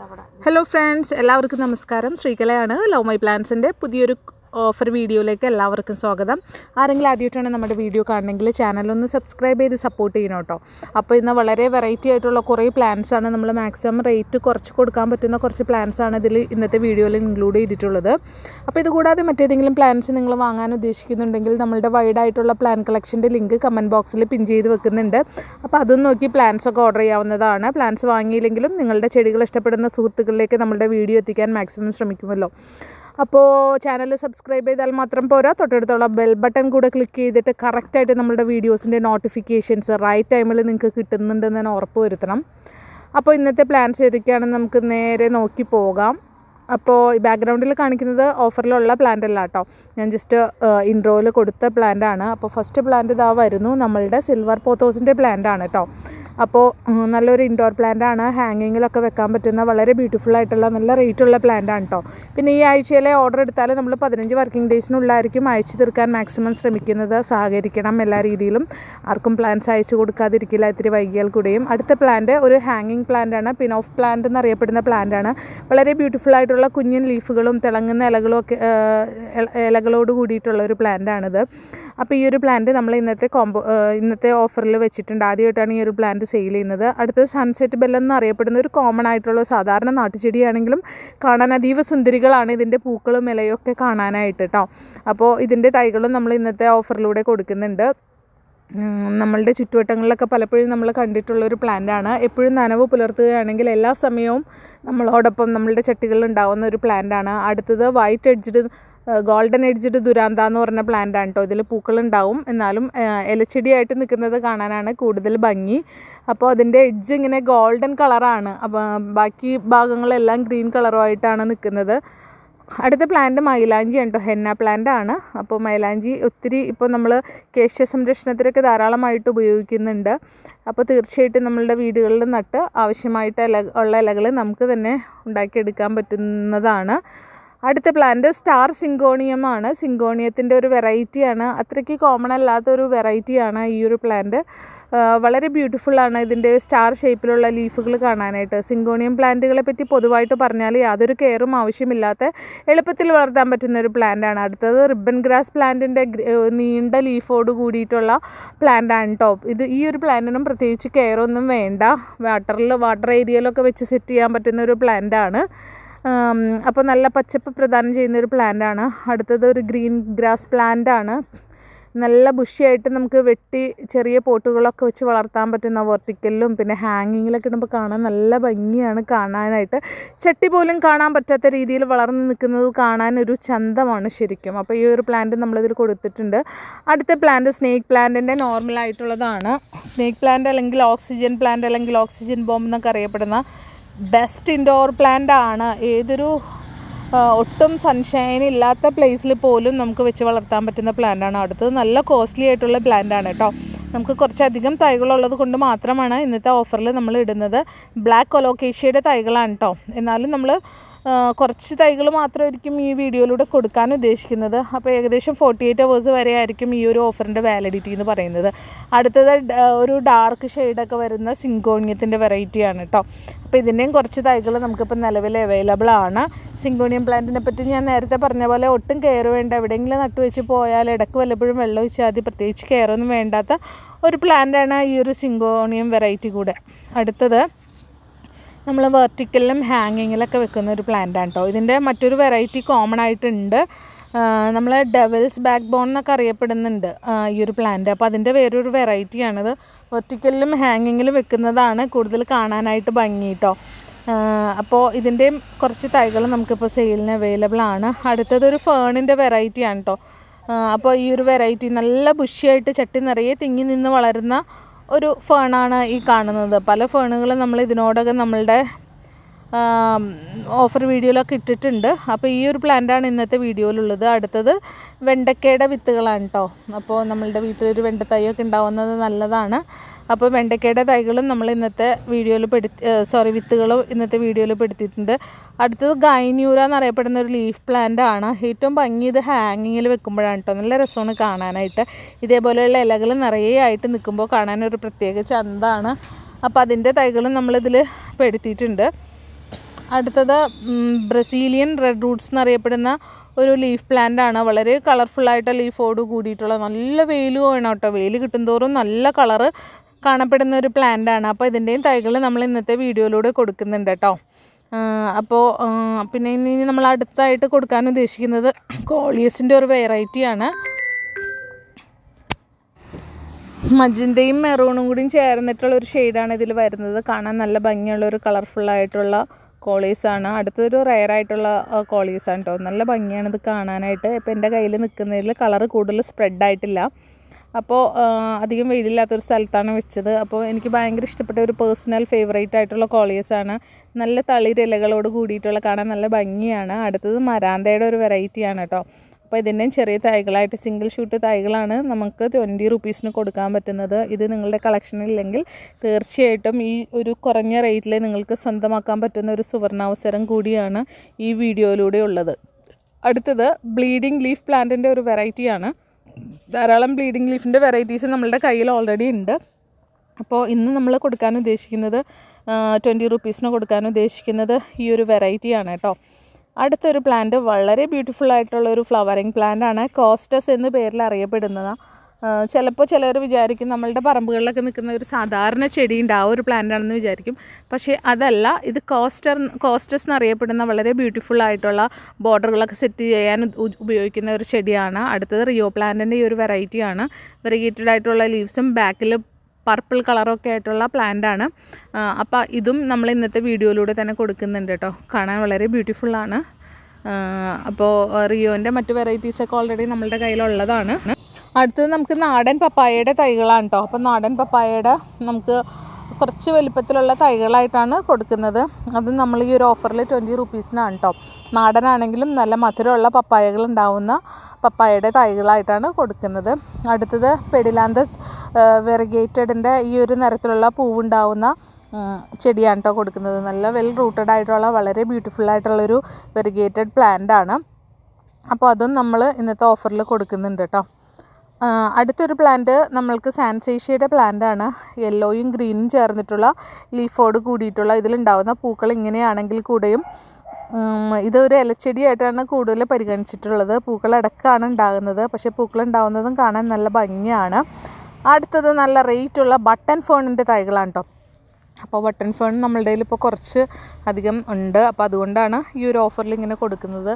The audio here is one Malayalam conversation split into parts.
ഹലോ ഫ്രണ്ട്സ് എല്ലാവർക്കും നമസ്കാരം. ശ്രീകലയാണ് ലവ് മൈ പ്ലാൻസിന്റെ പുതിയൊരു ഓഫർ വീഡിയോയിലേക്ക് എല്ലാവർക്കും സ്വാഗതം. ആരെങ്കിലും ആദ്യമായിട്ടാണ് നമ്മുടെ വീഡിയോ കാണണമെങ്കിൽ ചാനലൊന്ന് സബ്സ്ക്രൈബ് ചെയ്ത് സപ്പോർട്ട് ചെയ്യണം കേട്ടോ. അപ്പോൾ ഇന്ന് വളരെ വെറൈറ്റി ആയിട്ടുള്ള കുറേ പ്ലാൻസ് ആണ് നമ്മൾ മാക്സിമം റേറ്റ് കുറച്ച് കൊടുക്കാൻ പറ്റുന്ന കുറച്ച് പ്ലാൻസ് ആണ് ഇതിൽ ഇന്നത്തെ വീഡിയോയിൽ ഇൻക്ലൂഡ് ചെയ്തിട്ടുള്ളത്. അപ്പോൾ ഇതുകൂടാതെ മറ്റേതെങ്കിലും പ്ലാൻസ് നിങ്ങൾ വാങ്ങാൻ ഉദ്ദേശിക്കുന്നുണ്ടെങ്കിൽ നമ്മളുടെ വൈഡ് ആയിട്ടുള്ള പ്ലാൻ കളക്ഷന്റെ ലിങ്ക് കമന്റ് ബോക്സിൽ പിൻ ചെയ്ത് വെക്കുന്നുണ്ട്. അപ്പോൾ അതൊന്ന് നോക്കി പ്ലാൻസ് ഒക്കെ ഓർഡർ ചെയ്യാവുന്നതാണ്. പ്ലാൻസ് വാങ്ങിയില്ലെങ്കിലും നിങ്ങളുടെ ചെടികൾ ഇഷ്ടപ്പെടുന്ന സുഹൃത്തുക്കളിലേക്ക് നമ്മളുടെ വീഡിയോ എത്തിക്കാൻ മാക്സിമം ശ്രമിക്കുമല്ലോ. അപ്പോൾ ചാനൽ സബ്സ്ക്രൈബ് ചെയ്താൽ മാത്രം പോരാ. തൊട്ടടുത്തുള്ള ബെൽ ബട്ടൺ കൂടെ ക്ലിക്ക് ചെയ്തിട്ട് കറക്റ്റായിട്ട് നമ്മളുടെ വീഡിയോസിന്റെ നോട്ടിഫിക്കേഷൻസ് റൈറ്റ് ടൈമിൽ നിങ്ങൾക്ക് കിട്ടുന്നുണ്ടെന്ന് തന്നെ ഉറപ്പ് വരുത്തണം. അപ്പോൾ ഇന്നത്തെ പ്ലാൻസ് ഏതൊക്കെയാണെന്ന് നമുക്ക് നേരെ നോക്കി പോകാം. അപ്പോൾ ഈ ബാക്ക്ഗ്രൗണ്ടിൽ കാണിക്കുന്നത് ഓഫറിലുള്ള പ്ലാന്റ് അല്ല കേട്ടോ ഞാൻ ജസ്റ്റ് ഇൻട്രോയിൽ കൊടുത്ത പ്ലാന്റ് ആണ്. അപ്പോൾ ഫസ്റ്റ് പ്ലാന്റ് ഇതാ വരുന്നു. നമ്മളുടെ സിൽവർ പോത്തോസിന്റെ പ്ലാന്റ് ആണ് കേട്ടോ അപ്പോൾ നല്ലൊരു ഇൻഡോർ പ്ലാന്റ് ആണ്. ഹാങ്ങിങ്ങിലൊക്കെ വെക്കാൻ പറ്റുന്ന വളരെ ബ്യൂട്ടിഫുൾ ആയിട്ടുള്ള നല്ല റേറ്റ് ഉള്ള പ്ലാന്റ് ആണ് കേട്ടോ പിന്നെ ഈ ആഴ്ചയിലെ ഓർഡർ എടുത്താൽ നമ്മൾ പതിനഞ്ച് വർക്കിംഗ് ഡേയ്സിനുള്ളിലായിരിക്കും അയച്ചു തീർക്കാൻ മാക്സിമം ശ്രമിക്കുന്നത്. സഹകരിക്കണം എല്ലാ രീതിയിലും. ആർക്കും പ്ലാന്റ്സ് അയച്ചു കൊടുക്കാതിരിക്കില്ല ഇത്തിരി വൈകിയാൽ കൂടെയും. അടുത്ത പ്ലാന്റ് ഒരു ഹാങ്ങിങ് പ്ലാന്റ് ആണ്. പിൻ ഓഫ് പ്ലാന്റ് എന്നറിയപ്പെടുന്ന പ്ലാന്റ് ആണ്. വളരെ ബ്യൂട്ടിഫുൾ ആയിട്ടുള്ള കുഞ്ഞൻ ലീഫുകളും തിളങ്ങുന്ന ഇലകളും ഒക്കെ ഇലകളോട് കൂടിയിട്ടുള്ള ഒരു പ്ലാന്റ് ആണിത്. അപ്പോൾ ഈ ഒരു പ്ലാന്റ് നമ്മൾ ഇന്നത്തെ കോമ്പോ ഇന്നത്തെ ഓഫറിൽ വെച്ചിട്ടുണ്ട്. ആദ്യമായിട്ടാണ് ഈ ഒരു പ്ലാന്റ് സെയിൽ ചെയ്യുന്നത്. അടുത്തത് സൺസെറ്റ് ബെൽ എന്നറിയപ്പെടുന്ന ഒരു കോമൺ ആയിട്ടുള്ള സാധാരണ നാട്ടുചെടിയാണെങ്കിലും കാണാൻ അതീവ സുന്ദരികളാണ് ഇതിന്റെ പൂക്കളും ഇലയും ഒക്കെ കാണാനായിട്ട് കേട്ടോ അപ്പോൾ ഇതിന്റെ തൈകളും നമ്മൾ ഇന്നത്തെ ഓഫറിലൂടെ കൊടുക്കുന്നുണ്ട്. നമ്മളുടെ ചുറ്റുവട്ടങ്ങളിലൊക്കെ പലപ്പോഴും നമ്മൾ കണ്ടിട്ടുള്ളൊരു പ്ലാന്റ് ആണ്. എപ്പോഴും നനവ് പുലർത്തുകയാണെങ്കിൽ എല്ലാ സമയവും നമ്മളോടൊപ്പം നമ്മളുടെ ചട്ടികളിൽ ഉണ്ടാകുന്ന ഒരു പ്ലാന്റ് ആണ്. അടുത്തത് വൈറ്റ് എഡ്ജ്ഡ് ഗോൾഡൻ എഡ്ജ്ഡ് ദുരാന്ത എന്ന് പറഞ്ഞ പ്ലാന്റ് ആണ് കേട്ടോ ഇതിൽ പൂക്കളുണ്ടാവും. എന്നാലും ഇലച്ചെടിയായിട്ട് നിൽക്കുന്നത് കാണാനാണ് കൂടുതൽ ഭംഗി. അപ്പോൾ അതിന്റെ എഡ്ജ് ഇങ്ങനെ ഗോൾഡൻ കളറാണ് അപ്പോൾ ബാക്കി ഭാഗങ്ങളെല്ലാം ഗ്രീൻ കളറുമായിട്ടാണ് നിൽക്കുന്നത്. അടുത്ത പ്ലാന്റ് മൈലാഞ്ചി ആണ് ഹെന്ന പ്ലാന്റ് ആണ്. അപ്പോൾ മൈലാഞ്ചി ഒത്തിരി ഇപ്പോൾ നമ്മൾ കേശ സംരക്ഷണത്തിലൊക്കെ ധാരാളമായിട്ട് ഉപയോഗിക്കുന്നുണ്ട്. അപ്പോൾ തീർച്ചയായിട്ടും നമ്മളുടെ വീടുകളിൽ നട്ട് ആവശ്യമായിട്ട് ഇല ഉള്ള ഇലകൾ നമുക്ക് തന്നെ ഉണ്ടാക്കിയെടുക്കാൻ പറ്റുന്നതാണ്. അടുത്ത പ്ലാന്റ് സ്റ്റാർ സിങ്കോണിയം ആണ് സിങ്കോണിയത്തിന്റെ ഒരു വെറൈറ്റിയാണ് അത്രയ്ക്ക് കോമൺ അല്ലാത്ത ഒരു വെറൈറ്റിയാണ് ഈ ഒരു പ്ലാന്റ് വളരെ ബ്യൂട്ടിഫുള്ളാണ് ഇതിന്റെ സ്റ്റാർ ഷേപ്പിലുള്ള ലീഫുകൾ കാണാനായിട്ട്. സിങ്കോണിയം പ്ലാന്റുകളെ പറ്റി പൊതുവായിട്ട് പറഞ്ഞാൽ യാതൊരു കെയറും ആവശ്യമില്ലാത്ത എളുപ്പത്തിൽ വളർത്താൻ പറ്റുന്ന ഒരു പ്ലാന്റാണ് അടുത്തത് റിബൺ ഗ്രാസ് പ്ലാന്റിന്റെ നീണ്ട ലീഫോട് കൂടിയിട്ടുള്ള പ്ലാന്റാണ് ടോപ്പ് ഇത് ഈ ഒരു പ്ലാന്റിനും പ്രത്യേകിച്ച് കെയറൊന്നും വേണ്ട. വാട്ടറിൽ വാട്ടർ ഏരിയയിലൊക്കെ വെച്ച് സെറ്റ് ചെയ്യാൻ പറ്റുന്ന ഒരു പ്ലാന്റാണ് അപ്പോൾ നല്ല പച്ചപ്പ് പ്രദാനം ചെയ്യുന്ന ഒരു പ്ലാന്റ് ആണ് അടുത്തത് ഒരു ഗ്രീൻ ഗ്രാസ് പ്ലാന്റ് ആണ് നല്ല ബുഷിയായിട്ട് നമുക്ക് വെട്ടി ചെറിയ പോട്ടുകളൊക്കെ വെച്ച് വളർത്താൻ പറ്റുന്ന വെർട്ടിക്കലിലും പിന്നെ ഹാങ്ങിങ്ങിലൊക്കെ ഇടുമ്പോൾ കാണാൻ നല്ല ഭംഗിയാണ് കാണാനായിട്ട്. ചട്ടി പോലും കാണാൻ പറ്റാത്ത രീതിയിൽ വളർന്നു നിൽക്കുന്നത് കാണാൻ ഒരു ചന്തമാണ് ശരിക്കും. അപ്പോൾ ഈ ഒരു പ്ലാന്റ് നമ്മളിതിൽ കൊടുത്തിട്ടുണ്ട്. അടുത്ത പ്ലാന്റ് സ്നേക്ക് പ്ലാന്റിന്റെ നോർമലായിട്ടുള്ളതാണ്. സ്നേക്ക് പ്ലാന്റ് അല്ലെങ്കിൽ ഓക്സിജൻ പ്ലാന്റ് അല്ലെങ്കിൽ ഓക്സിജൻ ബോംബ് എന്നൊക്കെ അറിയപ്പെടുന്ന ബെസ്റ്റ് ഇൻഡോർ പ്ലാന്റ് ആണ്. ഏതൊരു ഒട്ടും സൺഷൈൻ ഇല്ലാത്ത പ്ലേസിൽ പോലും നമുക്ക് വെച്ച് വളർത്താൻ പറ്റുന്ന പ്ലാന്റ് ആണ്. അടുത്തത് നല്ല കോസ്റ്റ്ലി ആയിട്ടുള്ള ആണ് കേട്ടോ നമുക്ക് കുറച്ചധികം തൈകളുള്ളത് കൊണ്ട് മാത്രമാണ് ഇന്നത്തെ ഓഫറിൽ നമ്മൾ ഇടുന്നത്. ബ്ലാക്ക് കൊലോക്കേഷ്യയുടെ തൈകളാണ് കേട്ടോ എന്നാലും നമ്മൾ കുറച്ച് തൈകൾ മാത്രമായിരിക്കും ഈ വീഡിയോയിലൂടെ കൊടുക്കാൻ ഉദ്ദേശിക്കുന്നത്. അപ്പോൾ ഏകദേശം ഫോർട്ടി എയ്റ്റ് അവേഴ്സ് വരെ ആയിരിക്കും ഈ ഒരു ഓഫറിന്റെ വാലിഡിറ്റി എന്ന് പറയുന്നത്. അടുത്തത് ഒരു ഡാർക്ക് ഷെയ്ഡൊക്കെ വരുന്ന സിങ്കോണിയത്തിന്റെ വെറൈറ്റിയാണ് കേട്ടോ അപ്പോൾ ഇതിന്റെയും കുറച്ച് തൈകൾ നമുക്കിപ്പോൾ നിലവിൽ അവൈലബിൾ ആണ്. സിങ്കോണിയം പ്ലാന്റിനെ പറ്റി ഞാൻ നേരത്തെ പറഞ്ഞ പോലെ ഒട്ടും കെയർ വേണ്ട. എവിടെയെങ്കിലും നട്ടുവെച്ച് പോയാൽ ഇടയ്ക്ക് വല്ലപ്പോഴും വെള്ളം ഒഴിച്ചാൽ മതി പ്രത്യേകിച്ച് കെയറൊന്നും വേണ്ടാത്ത ഒരു പ്ലാന്റാണ് ഈ ഒരു സിങ്കോണിയം വെറൈറ്റി കൂടെ. അടുത്തത് നമ്മൾ വെർട്ടിക്കലിലും ഹാങ്ങിങ്ങിലൊക്കെ വെക്കുന്ന ഒരു പ്ലാന്റ് ആണ് കേട്ടോ ഇതിന്റെ മറ്റൊരു വെറൈറ്റി കോമൺ ആയിട്ടുണ്ട്. നമ്മൾ ഡെവൽസ് ബാക്ക് ബോൺ എന്നൊക്കെ അറിയപ്പെടുന്നുണ്ട് ഈ ഒരു പ്ലാന്റ് അപ്പോൾ അതിന്റെ വേറൊരു വെറൈറ്റിയാണിത് വെർട്ടിക്കലിലും ഹാങ്ങിങ്ങിലും വെക്കുന്നതാണ് കൂടുതൽ കാണാനായിട്ട് ഭംഗി കേട്ടോ അപ്പോൾ ഇതിന്റെയും കുറച്ച് തൈകൾ നമുക്കിപ്പോൾ സെയിലിന് അവൈലബിൾ ആണ്. അടുത്തത് ഒരു ഫേണിന്റെ വെറൈറ്റിയാണ് കേട്ടോ അപ്പോൾ ഈ ഒരു വെറൈറ്റി നല്ല ബുഷിയായിട്ട് ചട്ടി നിറയെ തിങ്ങി നിന്ന് വളരുന്ന ഒരു ഫേണാണ് ഈ കാണുന്നത്. പല ഫേണുകളും നമ്മൾ ഇതിനോടകം നമ്മളുടെ ഓഫർ വീഡിയോയിലൊക്കെ ഇട്ടിട്ടുണ്ട്. അപ്പോൾ ഈ ഒരു പ്ലാന്റാണ് ഇന്നത്തെ വീഡിയോയിലുള്ളത്. അടുത്തത് വെണ്ടക്കയുടെ വിത്തുകളാണ് കേട്ടോ അപ്പോൾ നമ്മളുടെ വീട്ടിലൊരു വെണ്ടത്തൈയൊക്കെ ഉണ്ടാവുന്നത് നല്ലതാണ്. അപ്പോൾ വെണ്ടക്കയുടെ തൈകളും നമ്മൾ ഇന്നത്തെ വീഡിയോയിൽ പെടുത്തി സോറി വിത്തുകളും ഇന്നത്തെ വീഡിയോയിൽ പെടുത്തിയിട്ടുണ്ട്. അടുത്തത് ഗൈന്യൂര എന്നറിയപ്പെടുന്ന ഒരു ലീഫ് പ്ലാന്റ് ആണ്. ഏറ്റവും ഭംഗി ഇത് ഹാങ്ങിങ്ങിൽ വെക്കുമ്പോഴാണ് കേട്ടോ നല്ല രസമാണ് കാണാനായിട്ട്. ഇതേപോലെയുള്ള ഇലകൾ നിറയെ ആയിട്ട് നിൽക്കുമ്പോൾ കാണാനൊരു പ്രത്യേക ചന്താണ് അപ്പോൾ അതിന്റെ തൈകളും നമ്മളിതിൽ പെടുത്തിയിട്ടുണ്ട്. അടുത്തത് ബ്രസീലിയൻ റെഡ് റൂട്ട്സ് എന്നറിയപ്പെടുന്ന ഒരു ലീഫ് പ്ലാന്റ് ആണ് വളരെ കളർഫുള്ളായിട്ട് ലീഫോട് കൂടിയിട്ടുള്ള നല്ല വെയിൽ വേണം കേട്ടോ. വെയിൽ കിട്ടുന്തോറും നല്ല കളറ് കാണപ്പെടുന്ന ഒരു പ്ലാന്റ് ആണ് അപ്പോൾ ഇതിന്റെയും തൈകൾ നമ്മൾ ഇന്നത്തെ വീഡിയോയിലൂടെ കൊടുക്കുന്നുണ്ട് കേട്ടോ. അപ്പോൾ പിന്നെ ഇനി നമ്മൾ അടുത്തായിട്ട് കൊടുക്കാൻ ഉദ്ദേശിക്കുന്നത് കോളിയസിന്റെ ഒരു വെറൈറ്റിയാണ് മജിന്റെയും മെറൂണും കൂടിയും ചേർന്നിട്ടുള്ള ഒരു ഷെയ്ഡാണ് ഇതിൽ വരുന്നത്. കാണാൻ നല്ല ഭംഗിയുള്ള ഒരു കളർഫുള്ളായിട്ടുള്ള കോളീസാണ് അടുത്തൊരു റെയർ ആയിട്ടുള്ള കോളീസാണ് കേട്ടോ നല്ല ഭംഗിയാണ് ഇത് കാണാനായിട്ട്. ഇപ്പോൾ എന്റെ കയ്യിൽ നിൽക്കുന്നതിൽ കളർ കൂടുതൽ സ്പ്രെഡ് ആയിട്ടില്ല. അപ്പോൾ അധികം വെയിലില്ലാത്തൊരു സ്ഥലത്താണ് വെച്ചത്. അപ്പോൾ എനിക്ക് ഭയങ്കര ഇഷ്ടപ്പെട്ട ഒരു പേഴ്സണൽ ഫേവറേറ്റ് ആയിട്ടുള്ള കോളിയസാണ് നല്ല തളിരിലകളോട് കൂടിയിട്ടുള്ള കാണാൻ നല്ല ഭംഗിയാണ്. അടുത്തത് മരാന്തയുടെ ഒരു വെറൈറ്റിയാണ് കേട്ടോ അപ്പോൾ ഇതിന്റെ ചെറിയ തൈകളായിട്ട് സിംഗിൾ ഷൂട്ട് തൈകളാണ് നമുക്ക് ട്വന്റി റുപ്പീസിന് കൊടുക്കാൻ പറ്റുന്നത്. ഇത് നിങ്ങളുടെ കളക്ഷനില്ലെങ്കിൽ തീർച്ചയായിട്ടും ഈ ഒരു കുറഞ്ഞ റേറ്റിൽ നിങ്ങൾക്ക് സ്വന്തമാക്കാൻ പറ്റുന്ന ഒരു സുവർണാവസരം കൂടിയാണ് ഈ വീഡിയോയിലൂടെ ഉള്ളത്. അടുത്തത് ബ്ലീഡിംഗ് ലീഫ് പ്ലാന്റിന്റെ ഒരു വെറൈറ്റിയാണ് ധാരാളം ബ്ലീഡിംഗ് ലീഫിന്റെ വെറൈറ്റീസ് നമ്മളുടെ കയ്യിൽ ഓൾറെഡി ഉണ്ട്. അപ്പോൾ ഇന്ന് നമ്മൾ കൊടുക്കാൻ ഉദ്ദേശിക്കുന്നത് ട്വന്റി റുപ്പീസിന് കൊടുക്കാൻ ഉദ്ദേശിക്കുന്നത് ഈ ഒരു വെറൈറ്റിയാണ് കേട്ടോ. അടുത്തൊരു പ്ലാന്റ് വളരെ ബ്യൂട്ടിഫുൾ ആയിട്ടുള്ള ഒരു ഫ്ലവറിങ് പ്ലാന്റ് ആണ് കോസ്റ്റസ് എന്ന പേരിൽ അറിയപ്പെടുന്നത്. ചിലപ്പോൾ ചിലർ വിചാരിക്കും നമ്മളുടെ പറമ്പുകളിലൊക്കെ നിൽക്കുന്ന ഒരു സാധാരണ ചെടി ഉണ്ട് ആ ഒരു പ്ലാന്റ് ആണെന്ന് വിചാരിക്കും. പക്ഷേ അതല്ല ഇത് കോസ്റ്റർ കോസ്റ്റസ് എന്നറിയപ്പെടുന്ന വളരെ ബ്യൂട്ടിഫുൾ ആയിട്ടുള്ള ബോർഡറുകളൊക്കെ സെറ്റ് ചെയ്യാൻ ഉപയോഗിക്കുന്ന ഒരു ചെടിയാണ്. അടുത്തത് റിയോ പ്ലാന്റിന്റെ ഈ ഒരു വെറൈറ്റിയാണ് വെറിഗേറ്റഡ് ആയിട്ടുള്ള ലീവ്സും ബാക്കിൽ പർപ്പിൾ കളറൊക്കെ ആയിട്ടുള്ള പ്ലാന്റ് ആണ്. അപ്പോൾ ഇതും നമ്മൾ ഇന്നത്തെ വീഡിയോയിലൂടെ തന്നെ കൊടുക്കുന്നുണ്ട് കേട്ടോ കാണാൻ വളരെ ബ്യൂട്ടിഫുള്ളാണ് അപ്പോൾ റിയോന്റെ മറ്റു വെറൈറ്റീസൊക്കെ ഓൾറെഡി നമ്മളുടെ കയ്യിലുള്ളതാണ്. അടുത്തത് നമുക്ക് നാടൻ പപ്പായയുടെ തൈകളാണ് കേട്ടോ അപ്പോൾ നാടൻ പപ്പായയുടെ നമുക്ക് കുറച്ച് വലിപ്പത്തിലുള്ള തൈകളായിട്ടാണ് കൊടുക്കുന്നത്. അത് നമ്മൾ ഈ ഒരു ഓഫറിൽ ട്വന്റി റുപ്പീസിനാണ് കേട്ടോ നാടനാണെങ്കിലും നല്ല മധുരമുള്ള പപ്പായകൾ ഉണ്ടാവുന്ന പപ്പായയുടെ തൈകളായിട്ടാണ് കൊടുക്കുന്നത്. അടുത്തത് പെഡിലാന്തസ് വെറിഗേറ്റഡിന്റെ ഈ ഒരു നിറത്തിലുള്ള പൂവുണ്ടാവുന്ന ചെടിയാണ് കേട്ടോ കൊടുക്കുന്നത്. നല്ല വെൽ റൂട്ടഡ് ആയിട്ടുള്ള വളരെ ബ്യൂട്ടിഫുൾ ആയിട്ടുള്ളൊരു വെറിഗേറ്റഡ് പ്ലാന്റ് ആണ്. അപ്പോൾ അതും നമ്മൾ ഇന്നത്തെ ഓഫറിൽ കൊടുക്കുന്നുണ്ട് കേട്ടോ അടുത്തൊരു പ്ലാന്റ് നമ്മൾക്ക് സാൻസേഷ്യയുടെ പ്ലാന്റ് ആണ്. യെല്ലോയും ഗ്രീനും ചേർന്നിട്ടുള്ള ലീഫോട് കൂടിയിട്ടുള്ള ഇതിലുണ്ടാവുന്ന പൂക്കൾ ഇങ്ങനെയാണെങ്കിൽ കൂടെയും ഇതൊരു ഇലച്ചെടിയായിട്ടാണ് കൂടുതൽ പരിഗണിച്ചിട്ടുള്ളത്. പൂക്കൾ ഇടക്കാണ് ഉണ്ടാകുന്നത്. പക്ഷേ പൂക്കൾ ഉണ്ടാകുന്നതും കാണാൻ നല്ല ഭംഗിയാണ്. അടുത്തത് നല്ല റേറ്റുള്ള ബട്ടൺ ഫോണിന്റെ തൈകളാണ് കേട്ടോ അപ്പോൾ ബട്ടൺ ഫേൺ നമ്മളുടെ കയ്യിൽ ഇപ്പോൾ കുറച്ച് അധികം ഉണ്ട്. അപ്പോൾ അതുകൊണ്ടാണ് ഈ ഒരു ഓഫറിൽ ഇങ്ങനെ കൊടുക്കുന്നത്.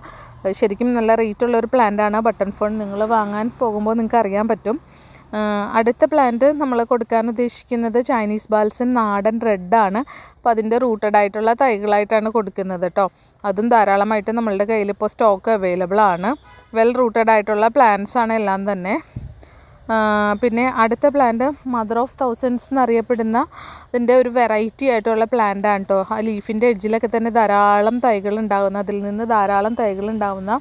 ശരിക്കും നല്ല റേറ്റുള്ള ഒരു പ്ലാന്റാണ് ബട്ടൺ ഫോൺ നിങ്ങൾ വാങ്ങാൻ പോകുമ്പോൾ നിങ്ങൾക്ക് അറിയാൻ പറ്റും. അടുത്ത പ്ലാന്റ് നമ്മൾ കൊടുക്കാൻ ഉദ്ദേശിക്കുന്നത് ചൈനീസ് ബാൽസൻ നാടൻ റെഡാണ് അപ്പോൾ അതിന്റെ റൂട്ടഡ് ആയിട്ടുള്ള തൈകളായിട്ടാണ് കൊടുക്കുന്നത് കേട്ടോ അതും ധാരാളമായിട്ട് നമ്മളുടെ കയ്യിൽ ഇപ്പോൾ സ്റ്റോക്ക് അവൈലബിൾ ആണ്. വെൽ റൂട്ടഡ് ആയിട്ടുള്ള പ്ലാന്റ്സ് ആണ് എല്ലാം തന്നെ. പിന്നെ അടുത്ത പ്ലാന്റ് മദർ ഓഫ് തൗസൻഡ്സ് എന്നറിയപ്പെടുന്ന ഇതിന്റെ ഒരു വെറൈറ്റി ആയിട്ടുള്ള പ്ലാന്റ് ആണ് കേട്ടോ ആ ലീഫിന്റെ എഡ്ജിലൊക്കെ തന്നെ ധാരാളം തൈകൾ ഉണ്ടാകുന്ന അതിൽ നിന്ന് ധാരാളം തൈകൾ ഉണ്ടാകുന്ന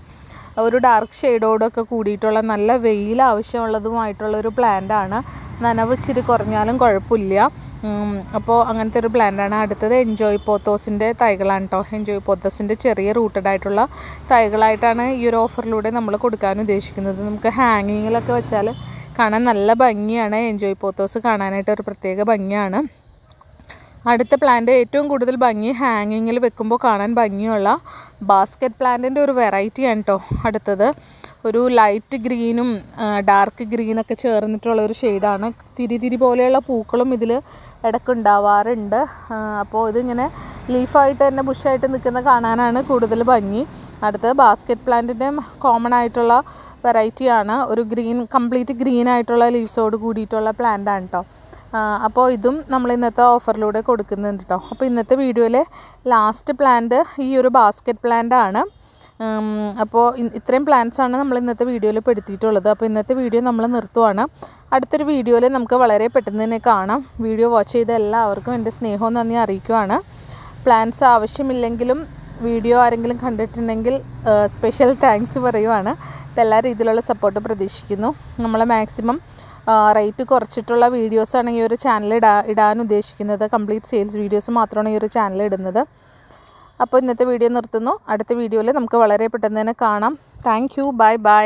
ഒരു ഡാർക്ക് ഷെയ്ഡോടൊക്കെ കൂടിയിട്ടുള്ള നല്ല വെയിൽ ആവശ്യമുള്ളതുമായിട്ടുള്ള ഒരു പ്ലാന്റ് ആണ്. നനവ് ഇച്ചിരി കുറഞ്ഞാലും കുഴപ്പമില്ല. അപ്പോൾ അങ്ങനത്തെ ഒരു പ്ലാന്റാണ് അടുത്തത് എൻജോയ് പോത്തോസിന്റെ തൈകളാണ് കേട്ടോ എൻജോയ് പോത്തോസിന്റെ ചെറിയ റൂട്ടഡ് ആയിട്ടുള്ള തൈകളായിട്ടാണ് ഈ ഒരു ഓഫറിലൂടെ നമ്മൾ കൊടുക്കാൻ ഉദ്ദേശിക്കുന്നത്. നമുക്ക് ഹാങ്ങിങ്ങിലൊക്കെ വെച്ചാൽ കാണാൻ നല്ല ഭംഗിയാണ്. എൻജോയ് പോത്തോസ് കാണാനായിട്ട് ഒരു പ്രത്യേക ഭംഗിയാണ്. അടുത്ത പ്ലാന്റ് ഏറ്റവും കൂടുതൽ ഭംഗി ഹാങ്ങിങ്ങിൽ വെക്കുമ്പോൾ കാണാൻ ഭംഗിയുള്ള ബാസ്ക്കറ്റ് പ്ലാന്റിന്റെ ഒരു വെറൈറ്റിയാണ് കേട്ടോ അടുത്തത്. ഒരു ലൈറ്റ് ഗ്രീനും ഡാർക്ക് ഗ്രീനൊക്കെ ചേർന്നിട്ടുള്ള ഒരു ഷെയ്ഡാണ് തിരിതിരി തിരി പോലെയുള്ള പൂക്കളും ഇതിൽ ഇടയ്ക്ക് ഉണ്ടാവാറുണ്ട് ആ, അപ്പോൾ ഇതിങ്ങനെ ലീഫായിട്ട് തന്നെ ബുഷായിട്ട് നിൽക്കുന്ന കാണാനാണ് കൂടുതൽ ഭംഗി. അടുത്തത് ബാസ്ക്കറ്റ് പ്ലാന്റിന്റെ കോമൺ ആയിട്ടുള്ള വെറൈറ്റിയാണ് ഒരു ഗ്രീൻ കംപ്ലീറ്റ് ഗ്രീൻ ആയിട്ടുള്ള ലീവ്സോട് കൂടിയിട്ടുള്ള പ്ലാന്റ് ആണ് കേട്ടോ അപ്പോൾ ഇതും നമ്മൾ ഇന്നത്തെ ഓഫറിലൂടെ കൊടുക്കുന്നുണ്ട് കേട്ടോ അപ്പോൾ ഇന്നത്തെ വീഡിയോയിലെ ലാസ്റ്റ് പ്ലാന്റ് ഈ ഒരു ബാസ്ക്കറ്റ് പ്ലാന്റ് ആണ്. അപ്പോൾ ഇത്രയും ആണ് നമ്മൾ ഇന്നത്തെ വീഡിയോയിൽ പെടുത്തിയിട്ടുള്ളത്. അപ്പോൾ ഇന്നത്തെ വീഡിയോ നമ്മൾ നിർത്തുവാണ്. അടുത്തൊരു വീഡിയോയിൽ നമുക്ക് വളരെ പെട്ടെന്ന് തന്നെ കാണാം. വീഡിയോ വാച്ച് ചെയ്ത എല്ലാവർക്കും എന്റെ സ്നേഹവും നന്ദി അറിയിക്കുവാണ്. പ്ലാന്റ്സ് ആവശ്യമില്ലെങ്കിലും വീഡിയോ ആരെങ്കിലും കണ്ടിട്ടുണ്ടെങ്കിൽ സ്പെഷ്യൽ താങ്ക്സ് പറയുവാണ്. അപ്പോൾ എല്ലാ രീതിയിലുള്ള സപ്പോർട്ട് പ്രതീക്ഷിക്കുന്നു. നമ്മളെ മാക്സിമം റേറ്റ് കുറച്ചിട്ടുള്ള വീഡിയോസാണ് ഈ ഒരു ചാനൽ ഇടാ ഇടാൻ ഉദ്ദേശിക്കുന്നത്. കംപ്ലീറ്റ് സെയിൽസ് വീഡിയോസ് മാത്രമാണ് ഈ ഒരു ചാനൽ ഇടുന്നത്. അപ്പോൾ ഇന്നത്തെ വീഡിയോ നിർത്തുന്നു. അടുത്ത വീഡിയോയിൽ നമുക്ക് വളരെ പെട്ടെന്ന് തന്നെ കാണാം. Thank you bye bye